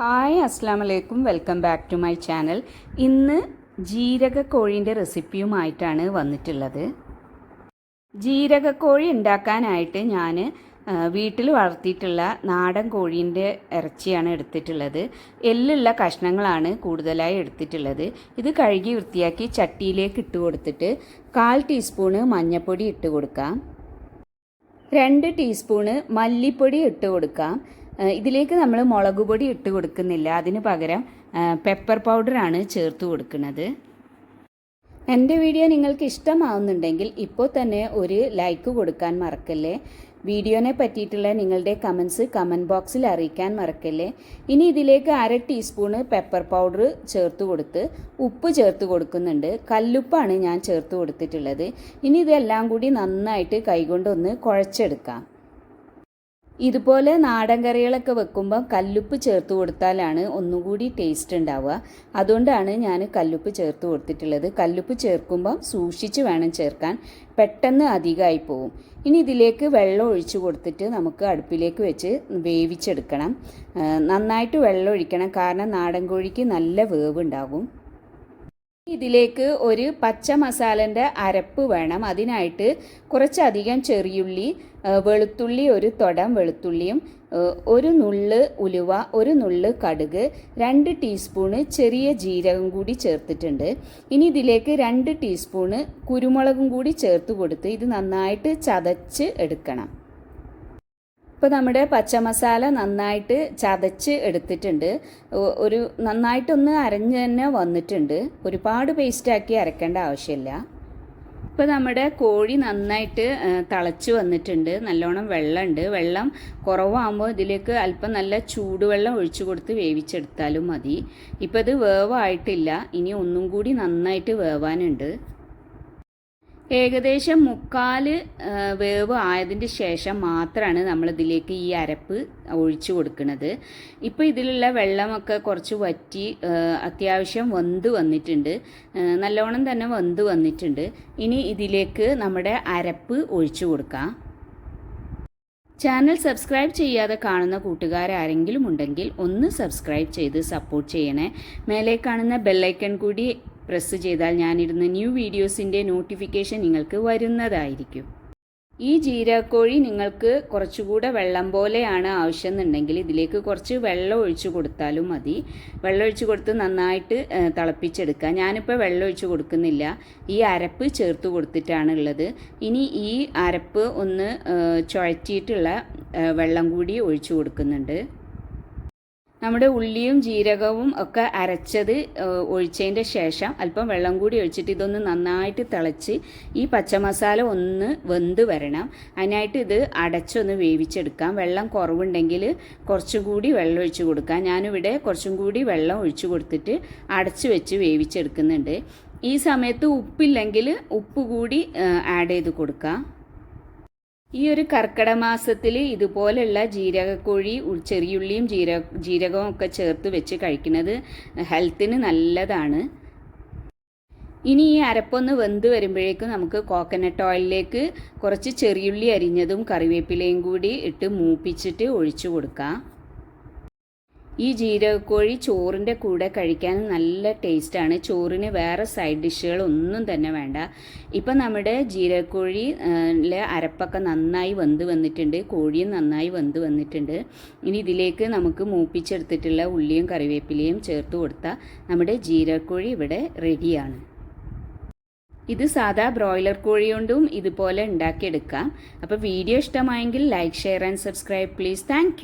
Hi അസ്സാം വലൈക്കും welcome back to my channel. ഇന്ന് ജീരകക്കോഴിന്റെ റെസിപ്പിയുമായിട്ടാണ് വന്നിട്ടുള്ളത്. ജീരകക്കോഴി ഉണ്ടാക്കാനായിട്ട് ഞാൻ വീട്ടിൽ വളർത്തിയിട്ടുള്ള നാടൻ കോഴീന്റെ ഇറച്ചിയാണ് എടുത്തിട്ടുള്ളത്. എല്ലുള്ള കഷ്ണങ്ങളാണ് കൂടുതലായി എടുത്തിട്ടുള്ളത്. ഇത് കഴുകി വൃത്തിയാക്കി ചട്ടിയിലേക്ക് ഇട്ട് കൊടുത്തിട്ട് കാൽ ടീസ്പൂണ് മഞ്ഞൾപ്പൊടി ഇട്ട് കൊടുക്കാം. രണ്ട് ടീസ്പൂണ് മല്ലിപ്പൊടി ഇട്ട് കൊടുക്കാം. ഇതിലേക്ക് നമ്മൾ മുളക് പൊടി ഇട്ട് കൊടുക്കുന്നില്ല. അതിന് പകരം പെപ്പർ പൗഡറാണ് ചേർത്ത് കൊടുക്കുന്നത്. എന്റെ വീഡിയോ നിങ്ങൾക്ക് ഇഷ്ടമാവുന്നുണ്ടെങ്കിൽ ഇപ്പോൾ തന്നെ ഒരു ലൈക്ക് കൊടുക്കാൻ മറക്കല്ലേ? വീഡിയോനെ പറ്റിയിട്ടുള്ള നിങ്ങളുടെ കമൻസ് കമന്റ് ബോക്സിൽ അറിയിക്കാൻ മറക്കല്ലേ? ഇനി ഇതിലേക്ക് അര ടീസ്പൂണ് പെപ്പർ പൗഡർ ചേർത്ത് കൊടുത്ത് ഉപ്പ് ചേർത്ത് കൊടുക്കുന്നുണ്ട്. കല്ലുപ്പാണ് ഞാൻ ചേർത്ത് കൊടുത്തിട്ടുള്ളത്. ഇനി ഇതെല്ലാം കൂടി നന്നായിട്ട് കൈകൊണ്ടൊന്ന് കുഴച്ചെടുക്കാം. ഇതുപോലെ നാടൻ കറികളൊക്കെ വെക്കുമ്പോൾ കല്ലുപ്പ് ചേർത്ത് കൊടുത്താലാണ് ഒന്നുകൂടി ടേസ്റ്റ് ഉണ്ടാവുക. അതുകൊണ്ടാണ് ഞാൻ കല്ലുപ്പ് ചേർത്ത് കൊടുത്തിട്ടുള്ളത്. കല്ലുപ്പ് ചേർക്കുമ്പോൾ സൂക്ഷിച്ച് വേണം ചേർക്കാൻ. പെട്ടെന്ന് അധികമായി പോവും. ഇനി ഇതിലേക്ക് വെള്ളം ഒഴിച്ചു കൊടുത്തിട്ട് നമുക്ക് അടുപ്പിലേക്ക് വെച്ച് വേവിച്ചെടുക്കണം. നന്നായിട്ട് വെള്ളം ഒഴിക്കണം. കാരണം നാടൻ കോഴിക്ക് നല്ല വേവ് ഉണ്ടാകും ഇതിലേക്ക് ഒരു പച്ച മസാലന്റെ അരപ്പ് വേണം. അതിനായിട്ട് കുറച്ചധികം ചെറിയുള്ളി വെളുത്തുള്ളി ഒരു തൊടം വെളുത്തുള്ളിയും ഒരു നുള്ള് ഉലുവ ഒരു നുള്ള് കടുക് രണ്ട് ടീസ്പൂണ് ചെറിയ ജീരകം കൂടി ചേർത്തിട്ടുണ്ട്. ഇനി ഇതിലേക്ക് രണ്ട് ടീസ്പൂണ് കുരുമുളകും കൂടി ചേർത്ത് കൊടുത്ത് ഇത് നന്നായിട്ട് ചതച്ച് എടുക്കണം. ഇപ്പോൾ നമ്മുടെ പച്ചമസാല നന്നായിട്ട് ചതച്ച് എടുത്തിട്ടുണ്ട്. ഒരു നന്നായിട്ടൊന്ന് അരഞ്ഞ് തന്നെ വന്നിട്ടുണ്ട്. ഒരുപാട് പേസ്റ്റാക്കി അരക്കേണ്ട ആവശ്യമില്ല. ഇപ്പോൾ നമ്മുടെ കോഴി നന്നായിട്ട് തിളച്ച് വന്നിട്ടുണ്ട്. നല്ലോണം വെള്ളമുണ്ട്. വെള്ളം കുറവാകുമ്പോൾ ഇതിലേക്ക് അല്പം നല്ല ചൂടുവെള്ളം ഒഴിച്ചു കൊടുത്ത് വേവിച്ചെടുത്താലും മതി. ഇപ്പോൾ ഇത് വേവായിട്ടില്ല. ഇനി ഒന്നും കൂടി നന്നായിട്ട് വേവാനുണ്ട്. ഏകദേശം മുക്കാൽ വേവ് ആയതിന്റെ ശേഷം മാത്രമാണ് നമ്മൾ ഇതിലേക്ക് ഈ അരപ്പ് ഒഴിച്ചു കൊടുക്കുന്നത്. ഇപ്പോൾ ഇതിലുള്ള വെള്ളമൊക്കെ കുറച്ച് വറ്റി അത്യാവശ്യം വന്ത് വന്നിട്ടുണ്ട്. നല്ലോണം തന്നെ വന്ത് വന്നിട്ടുണ്ട്. ഇനി ഇതിലേക്ക് നമ്മുടെ അരപ്പ് ഒഴിച്ചു കൊടുക്കാം. ചാനൽ സബ്സ്ക്രൈബ് ചെയ്യാതെ കാണുന്ന കൂട്ടുകാരാരെങ്കിലും ഉണ്ടെങ്കിൽ ഒന്ന് സബ്സ്ക്രൈബ് ചെയ്ത് സപ്പോർട്ട് ചെയ്യണേ. മേലെ കാണുന്ന ബെല്ലൈക്കൺ കൂടി പ്രസ് ചെയ്താൽ ഞാനിടുന്ന ന്യൂ വീഡിയോസിന്റെ നോട്ടിഫിക്കേഷൻ നിങ്ങൾക്ക് വരുന്നതായിരിക്കും. ഈ ജീരകക്കോഴി നിങ്ങൾക്ക് കുറച്ചുകൂടെ വെള്ളം പോലെയാണ് ആവശ്യം ആവശ്യമെന്നുണ്ടെങ്കിൽ ഇതിലേക്ക് കുറച്ച് വെള്ളം ഒഴിച്ചു കൊടുത്താലും മതി. വെള്ളം ഒഴിച്ചു കൊടുത്ത് നന്നായിട്ട് തിളപ്പിച്ചെടുക്കുക. ഞാനിപ്പോൾ വെള്ളം ഒഴിച്ചു കൊടുക്കുന്നില്ല. ഈ അരപ്പ് ചേർത്ത് കൊടുത്തിട്ടാണ് ഉള്ളത്. ഇനി ഈ അരപ്പ് ഒന്ന് ചുഴറ്റിയിട്ടുള്ള വെള്ളം കൂടി ഒഴിച്ചു കൊടുക്കുന്നുണ്ട്. നമ്മുടെ ഉള്ളിയും ജീരകവും ഒക്കെ അരച്ചത് ഒഴിച്ചതിന്റെ ശേഷം അല്പം വെള്ളം കൂടി ഒഴിച്ചിട്ട് ഇതൊന്ന് നന്നായിട്ട് തിളച്ച് ഈ പച്ചമസാല ഒന്ന് വെന്ത് വരണം. അതിനായിട്ട് ഇത് അടച്ചൊന്ന് വേവിച്ചെടുക്കാം. വെള്ളം കുറവുണ്ടെങ്കിൽ കുറച്ചും കൂടി വെള്ളം ഒഴിച്ച് കൊടുക്കാം. ഞാനിവിടെ കുറച്ചും കൂടി വെള്ളം ഒഴിച്ച് കൊടുത്തിട്ട് അടച്ച് വെച്ച് വേവിച്ചെടുക്കുന്നുണ്ട്. ഈ സമയത്ത് ഉപ്പില്ലെങ്കിൽ ഉപ്പ് കൂടി ആഡ് ചെയ്ത് കൊടുക്കാം. ഈ ഒരു കർക്കിടക മാസത്തിൽ ഇതുപോലെയുള്ള ജീരകക്കോഴി ചെറിയുള്ളിയും ജീരക ജീരകവും ഒക്കെ ചേർത്ത് വെച്ച് കഴിക്കുന്നത് ഹെൽത്തിന് നല്ലതാണ്. ഇനി ഈ അരപ്പൊന്ന് വെന്ത് വരുമ്പോഴേക്കും നമുക്ക് കോക്കനട്ട് ഓയിലിലേക്ക് കുറച്ച് ചെറിയുള്ളി അരിഞ്ഞതും കറിവേപ്പിലയും കൂടി ഇട്ട് മൂപ്പിച്ചിട്ട് ഒഴിച്ചു കൊടുക്കാം. ഈ ജീരകക്കോഴി ചോറിന്റെ കൂടെ കഴിക്കാൻ നല്ല ടേസ്റ്റാണ്. ചോറിന് വേറെ സൈഡ് ഡിഷുകളൊന്നും തന്നെ വേണ്ട. ഇപ്പം നമ്മുടെ ജീരകക്കോഴി അരപ്പൊക്കെ നന്നായി വെന്ത് വന്നിട്ടുണ്ട്. കോഴിയും നന്നായി വെന്ത് വന്നിട്ടുണ്ട്. ഇനി ഇതിലേക്ക് നമുക്ക് മൂപ്പിച്ചെടുത്തിട്ടുള്ള ഉള്ളിയും കറിവേപ്പിലയും ചേർത്ത് കൊടുത്താൽ നമ്മുടെ ജീരകക്കോഴി ഇവിടെ റെഡിയാണ്. ഇത് സാധാ ബ്രോയിലർ കോഴി കൊണ്ടും ഇതുപോലെ ഉണ്ടാക്കിയെടുക്കാം. അപ്പോൾ വീഡിയോ ഇഷ്ടമായെങ്കിൽ like share and subscribe. Please thank